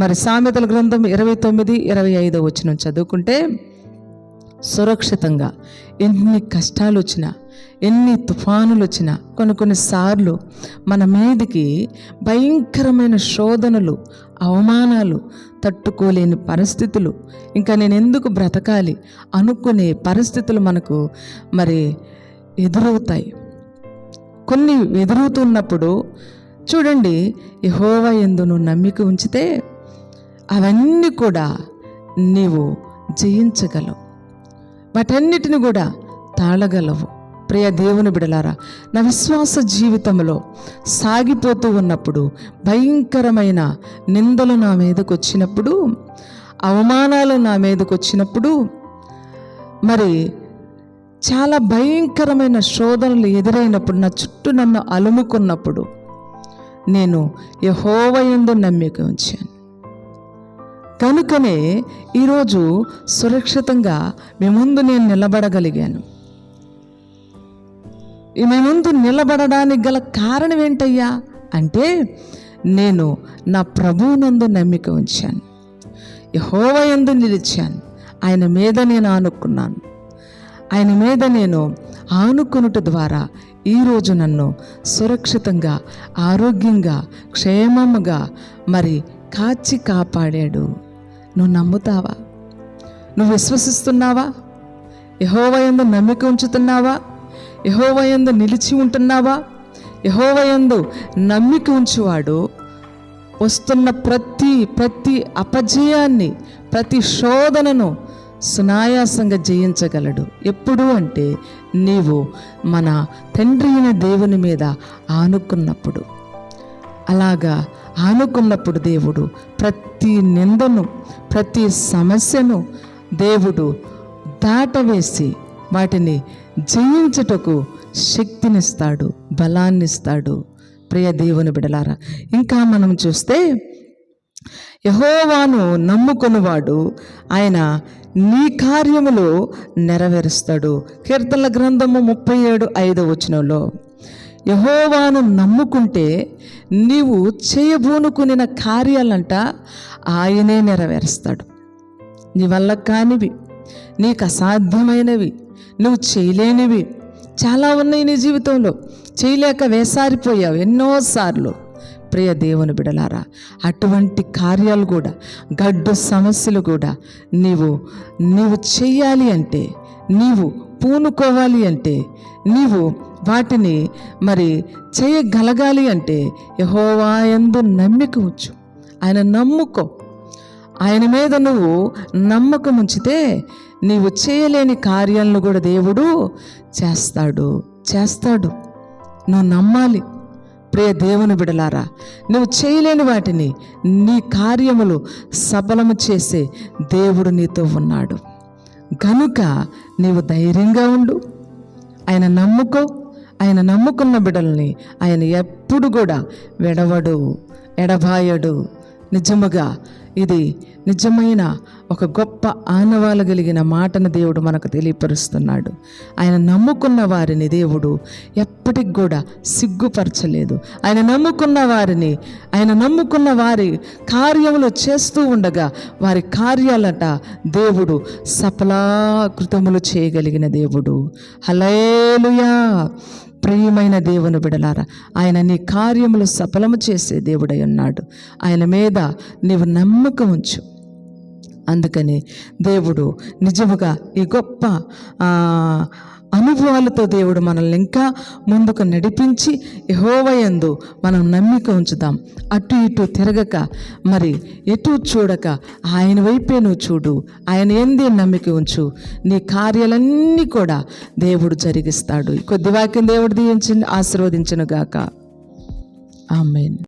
మరి సామెతల గ్రంథం ఇరవై తొమ్మిది ఇరవై ఐదో వచ్చిన చదువుకుంటే సురక్షితంగా ఎన్ని కష్టాలు వచ్చినా ఎన్ని తుఫానులు వచ్చినా కొన్ని కొన్నిసార్లు మన మీదికి భయంకరమైన శోధనలు అవమానాలు తట్టుకోలేని పరిస్థితులు ఇంకా నేను ఎందుకు బ్రతకాలి అనుకునే పరిస్థితులు మనకు మరి ఎదురవుతాయి. కొన్ని ఎదురవుతున్నప్పుడు చూడండి యహోవా ఎందు నువ్వు నమ్మిక ఉంచితే అవన్నీ కూడా నీవు జయించగలవు. వాటన్నిటిని కూడా తాళగలవు. ప్రియ దేవుని బిడలారా నా విశ్వాస జీవితంలో సాగిపోతూ ఉన్నప్పుడు భయంకరమైన నిందలు నా మీదకు వచ్చినప్పుడు అవమానాలు నా మీదకు వచ్చినప్పుడు మరి చాలా భయంకరమైన శోధనలు ఎదురైనప్పుడు నా చుట్టూ నన్ను అలుముకున్నప్పుడు నేను యహోవయందు నమ్మిక ఉంచాను. కనుకనే ఈరోజు సురక్షితంగా మీ ముందు నేను నిలబడగలిగాను. ఈ మీ ముందు నిలబడడానికి గల కారణం ఏంటయ్యా? అంటే నేను నా ప్రభువునందు నమ్మిక ఉంచాను. యహోవయందు నిలిచాను. ఆయన మీద నేను ఆనుకున్నాను. ఆయన మీద నేను ఆనుకునుట ద్వారా ఈరోజు నన్ను సురక్షితంగా ఆరోగ్యంగా క్షేమముగా మరి కాచి కాపాడాడు. నువ్వు నమ్ముతావా? నువ్వు విశ్వసిస్తున్నావా? యహోవయందు నమ్మిక ఉంచుతున్నావా? యహోవయందు నిలిచి ఉంటున్నావా? యహోవయందు నమ్మిక ఉంచువాడు వస్తున్న ప్రతి ప్రతి అపజయాన్ని ప్రతి శోధనను సునాయాసంగా జయించగలడు. ఎప్పుడు అంటే నీవు మన తండ్రి అయిన దేవుని మీద ఆనుకున్నప్పుడు. అలాగా ఆనుకున్నప్పుడు దేవుడు ప్రతి నిందను ప్రతి సమస్యను దేవుడు దాటవేసి వాటిని జయించుటకు శక్తినిస్తాడు బలాన్నిస్తాడు. ప్రియ దేవుని బిడలారా ఇంకా మనం చూస్తే యహోవాను నమ్ముకునివాడు ఆయన నీ కార్యములు నెరవేరుస్తాడు. కీర్తనల గ్రంథము ముప్పై ఏడు ఐదో వచనంలో యహోవాను నమ్ముకుంటే నీవు చేయబూనుకునిన కార్యాలంట ఆయనే నెరవేరుస్తాడు. నీ వల్ల కానివి నీకు అసాధ్యమైనవి నువ్వు చేయలేనివి చాలా ఉన్నాయి నీ జీవితంలో. చేయలేక వేసారిపోయావు ఎన్నోసార్లు ప్రియ దేవుని బిడలారా అటువంటి కార్యాలు కూడా గడ్డు సమస్యలు కూడా నీవు నీవు చెయ్యాలి అంటే నీవు పూనుకోవాలి అంటే నీవు వాటిని మరి చేయగలగాలి అంటే యహోవా ఎందు నమ్మిక ఉంచు. ఆయన నమ్ముకో. ఆయన మీద నువ్వు నమ్మకం ఉంచితే నీవు చేయలేని కార్యాలను కూడా దేవుడు చేస్తాడు. చేస్తాడు. నువ్వు నమ్మాలి. ప్రియ దేవుని బిడలారా నువ్వు చేయలేని వాటిని నీ కార్యములు సఫలము చేసే దేవుడు నీతో ఉన్నాడు. కనుక నీవు ధైర్యంగా ఉండు. ఆయన నమ్ముకో. ఆయన నమ్ముకున్న బిడల్ని ఆయన ఎప్పుడు కూడా వెడవడు ఎడబాయడు. నిజముగా ఇది నిజమైన ఒక గొప్ప ఆనవాలు కలిగిన మాటను దేవుడు మనకు తెలియపరుస్తున్నాడు. ఆయన నమ్ముకున్న వారిని దేవుడు ఎప్పటికి కూడా సిగ్గుపరచలేదు. ఆయన నమ్ముకున్న వారిని ఆయన నమ్ముకున్న వారి కార్యములు చేస్తూ ఉండగా వారి కార్యాలట దేవుడు సఫలాకృతములు చేయగలిగిన దేవుడు. హలేలుయా ప్రియమైన దేవుని బిడలారా ఆయన నీ కార్యములు సఫలము చేసే దేవుడై ఉన్నాడు. ఆయన మీద నీవు నమ్మకం ఉంచు. అందుకని దేవుడు నిజముగా ఈ గొప్ప అనుభవాలతో దేవుడు మనల్ని ఇంకా ముందుకు నడిపించి యహోవయందు మనం నమ్మిక ఉంచుదాం. అటు ఇటు తిరగక మరి ఎటు చూడక ఆయన వైపే నువ్వు చూడు ఆయన ఏంది నమ్మిక ఉంచు. నీ కార్యాలన్నీ కూడా దేవుడు జరిగిస్తాడు. కొద్ది వాక్యం దేవుడు దీవించి ఆశీర్వదించను గాక ఆమెన్.